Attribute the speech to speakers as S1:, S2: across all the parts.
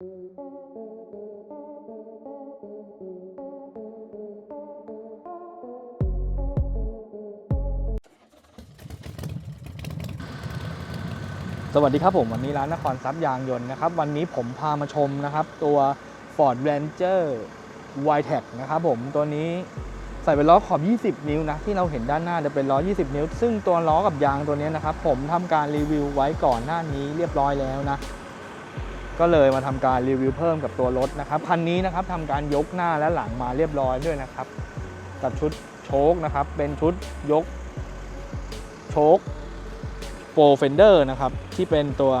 S1: สวัสดีครับผม วันนี้ร้านนครทรัพย์ยางยนต์นะครับ วันนี้ผมพามาชมนะครับ ตัว Ford Ranger w i t e c นะครับผมตัวนี้ใส่เป็นล้อขอบ 20 นิ้วนะ ที่เราเห็นด้านหน้าจะเป็นล้อ 20 นิ้ว ซึ่งตัวล้อกับยางตัวนี้นะครับ ผมทำการรีวิวไว้ก่อนหน้านี้เรียบร้อยแล้วนะ ก็เลยมาทำการรีวิวเพิ่มกับตัวรถนะครับคันนี้นะครับทำการยกหน้าและหลังมาเรียบร้อยด้วยนะครับ กับชุดโชคนะครับ เป็นชุดยกโชคโปรเฟนเดอร์นะครับ ที่เป็นตัว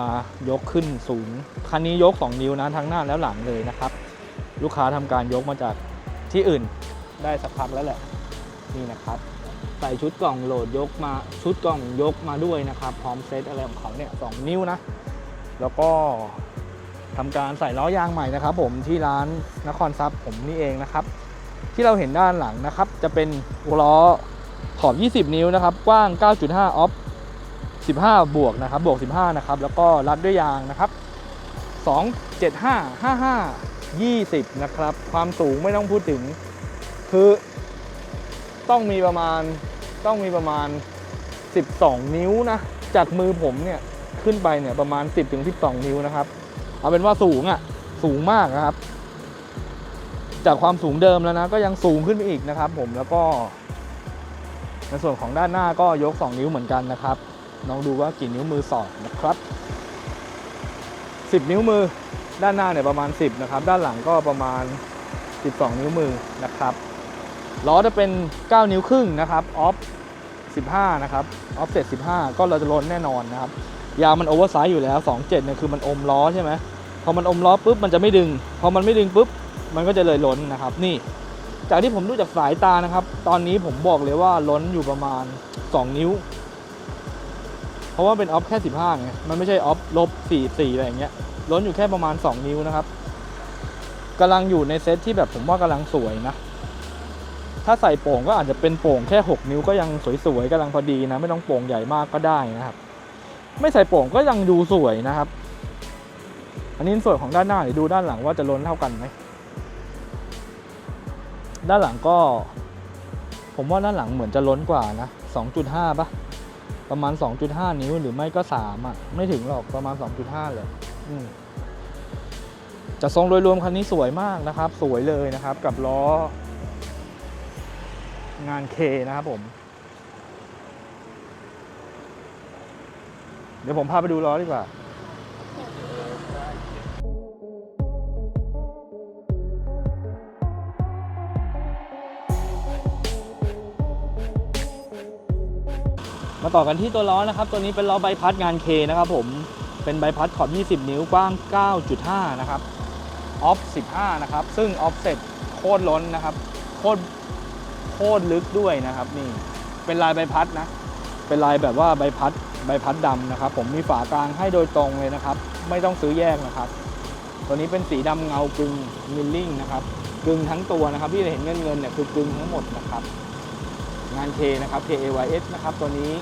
S1: ยกขึ้นสูงคันนี้ยก 2 นิ้วนะทั้งหน้าและหลังเลยนะครับ ลูกค้าทำการยกมาจากที่อื่นได้สักพักแล้วแหละนี่นะครับใส่ชุดกล่องโหลดยกมาชุดกล่องยกมาด้วยนะครับ พร้อมเซตอะไรของเขาเนี่ยสนิ้วนะ แล้วก็ ทำการใส่ล้อยางใหม่นะครับ ผมที่ร้านนครทรัพย์ผมนี่เองนะครับ ที่เราเห็นด้านหลังนะครับ จะเป็นล้อขอบ 20 นิ้วนะครับ กว้าง 9.5 ออฟ 15 บวกนะครับ บวก 15 นะครับ แล้วก็รัดด้วยยางนะครับ 2 7 5 5 5 20 นะครับ ความสูงไม่ต้องพูดถึง คือต้องมีประมาณต้องมีประมาณ 12 นิ้วนะ จากมือผมเนี่ย ขึ้นไปเนี่ยประมาณ 10ถึง12 นิ้วนะครับ เอาเป็นว่าสูงอะ่ะสูงมากนะครับ จากความสูงเดิมแล้วนะ ก็ยังสูงขึ้นไปอีกนะครับ ผมแล้วก็ในส่วนของด้านหน้าก็ยก 2 นิ้วเหมือนกันนะครับลองดูว่ากี่นิ้วมือสอดนะครับ 10 นิ้วมือด้านหน้าเนี่ยประมาณ 10 นะครับ ด้านหลังก็ประมาณ 12 นิ้วมือนะครับล้อจะเป็น 9 นิ้วครึ่งนะครับออฟ15 นะครับออฟเซ็ต15 ก็เราจะล้นแน่นอนนะครับ ยางมันโอเวอร์ไซส์อยู่แล้ว 27เนี่ยคือมันอมล้อใช่ไหมพอมันอมล้อปุ๊บมันจะไม่ดึง พอมันไม่ดึงปุ๊บ มันก็จะเลยล้นนะครับ นี่ จากที่ผมดูจากสายตานะครับ ตอนนี้ผมบอกเลยว่าล้นอยู่ประมาณ 2 นิ้ว เพราะว่าเป็นออฟแค่ 15ไง มันไม่ใช่ออฟลบ44อะไรอย่างเงี้ย ล้นอยู่แค่ประมาณ 2 นิ้วนะครับกำลังอยู่ในเซตที่แบบผมว่ากำลังสวยนะ ถ้าใส่โป่งก็อาจจะเป็นโป่งแค่ 6 นิ้วก็ยังสวยๆกำลังพอดีนะ ไม่ต้องโป่งใหญ่มากก็ได้นะครับ ไม่ใส่โป่งก็ยังดูสวยนะครับ อันนี้ส่วนของด้านหน้าเดี๋ยวดูด้านหลังว่าจะล้นเท่ากันไหมด้านหลังก็ ผมว่าด้านหลังเหมือนจะล้นกว่านะ2.5ปะประมาณ 2.5 นิ้วหรือไม่ก็3อะไม่ถึงหรอกประมาณ 2.5เลยอืมจะทรงโดยรวมคันนี้สวยมากนะครับ สวยเลยนะครับ กับล้อ งานเคนะครับผม ดี๋ยวผมพาไปดูล้อดีกว่ามาต่อกันที่ตัวล้อนะครับ ตัวนี้เป็นล้อใบพัดงานเคนะครับผมเป็นใบพัดขอบ 20 นิ้วกว้าง 9.5 นะครับออฟ 15 นะครับ ซึ่งออฟเซ็ตโคตรล้นนะครับ โคตรโคตรลึกด้วยนะครับ นี่ เป็นลายใบพัดนะ เป็นลายแบบว่าใบพัด ใบพัดดำนะครับ ผมมีฝากลางให้โดยตรงเลยนะครับ ไม่ต้องซื้อแยกนะครับ ตัวนี้เป็นสีดำเงากึ่งมิลลิ่งนะครับกึ่งทั้งตัวนะครับ ที่เราเห็นเงินเงินเนี่ยคือกึ่งทั้งหมดนะครับ งาน K นะครับ K A Y S นะครับ ตัวนี้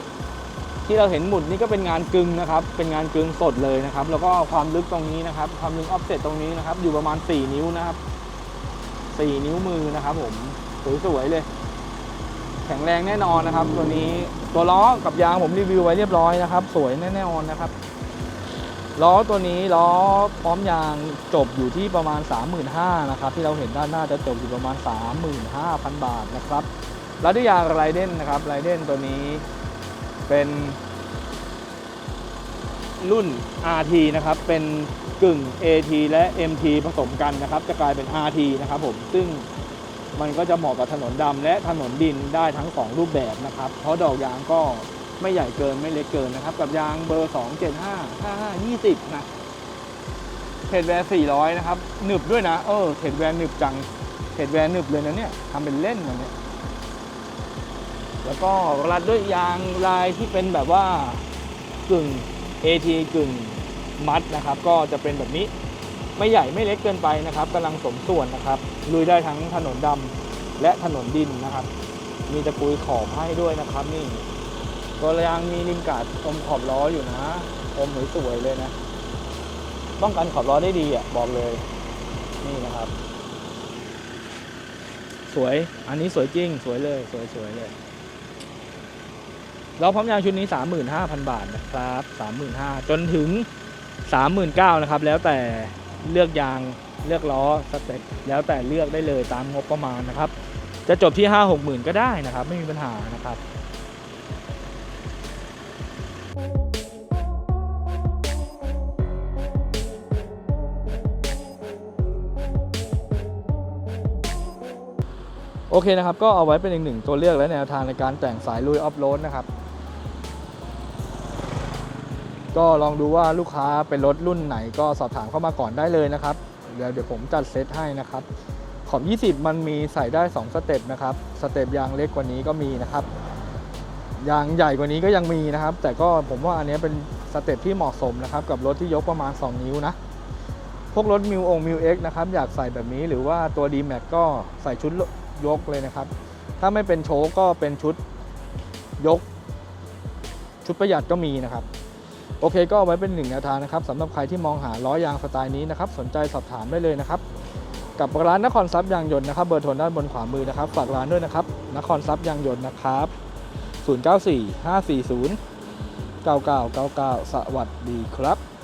S1: ที่เราเห็นหมุดนี่ก็เป็นงานกึ่งนะครับ เป็นงานกึ่งสดเลยนะครับ แล้วก็ความลึกตรงนี้นะครับ ความลึกออฟเซตตรงนี้นะครับ อยู่ประมาณ 4 นิ้วนะครับ 4 นิ้วมือนะครับ ผมสวยๆเลย แข็งแรงแน่นอนนะครับ ตัวนี้ตัวล้อกับยางผมรีวิวไว้เรียบร้อยนะครับ สวยแน่นอนนะครับล้อตัวนี้ล้อพร้อมยางจบอยู่ที่ประมาณ 35,000นะครับที่เราเห็นด้านหน้าจะจบอยู่ประมาณ 35,000 บาทนะครับ แล้วด้วยยางไรเดนนะครับไรเดนตัวนี้เป็นรุ่น RT นะครับเป็นกึ่ง AT และ MT ผสมกันนะครับ จะกลายเป็น RT นะครับผมซึ่ง มันก็จะเหมาะกับถนนดำและถนนดินได้ทั้ง 2 รูปแบบนะครับ เพราะดอกยางก็ไม่ใหญ่เกินไม่เล็กเกินนะครับ กับยางเบอร์ 275 55 20 นะเทดแวร์ 400 นะครับ หนึบด้วยนะ เออเทดแวร์หนึบจังเทดแวร์หนึบเลยนะเนี่ยทำเป็นเล่นนะเนี่ยแล้วก็รัดด้วยยางลายที่เป็นแบบว่ากึ่ง AT กึ่งมัดนะครับ ก็จะเป็นแบบนี้ ไม่ใหญ่ไม่เล็กเกินไปนะครับกำลังสมส่วนนะครับลุยได้ทั้งถนนดำและถนนดินนะครับ มีตะกุยขอบให้ด้วยนะครับ นี่ตัวยางมีริมกาดอมขอบล้ออยู่นะอมสวยๆเลยนะป้องกันขอบล้อได้ดีอะบอกเลย นี่นะครับ สวยอันนี้สวยจริง สวยเลยสวยสวยเลยเราพร้อมยางชุดนี้ 35,000 บาทนะครับ 35,000 จนถึง 39,000 นะครับ แล้วแต่ เลือกยางเลือกล้อสเต็ปแล้วแต่เลือกได้เลยตามงบประมาณนะครับ จะจบที่ 5 6 0 0 0 0 ก็ได้นะครับ ไม่มีปัญหานะครับโอเคนะครับ ก็เอาไว้เป็นอีกหนึ่งตัวเลือกและแนวทางในการแต่งสายลุยออฟโรดนะครับ ก็ลองดูว่าลูกค้าเป็นรถรุ่นไหนก็สอบถามเข้ามาก่อนได้เลยนะครับ เดี๋ยวเดี๋ยวผมจัดเซตให้นะครับ ขอบ 20 มันมีใส่ได้ 2 สเต็ปนะครับ สเต็ปยางเล็กกว่านี้ก็มีนะครับ ยางใหญ่กว่านี้ก็ยังมีนะครับ แต่ก็ผมว่าอันนี้เป็นสเต็ปที่เหมาะสมนะครับ กับรถที่ยกประมาณ 2 นิ้วนะ พวกรถมิวองมิวเอ็กนะครับ อยากใส่แบบนี้หรือว่าตัว d m a x ก็ใส่ชุดยกเลยนะครับ ถ้าไม่เป็นโชก็เป็นชุดยก ชุดประหยัดก็มีนะครับ โอเคก็เอาไว้เป็นหนึ่งแนวทางนะครับสำหรับใครที่มองหาล้อยางสไตล์นี้นะครับสนใจสอบถามได้เลยนะครับ กับร้านนครซับยางยนต์นะครับเบอร์โทรด้านบนขวามือนะครับฝากร้านด้วยนะครับนครซับยางยนต์นะครับ 094 540 9999 สวัสดีครับ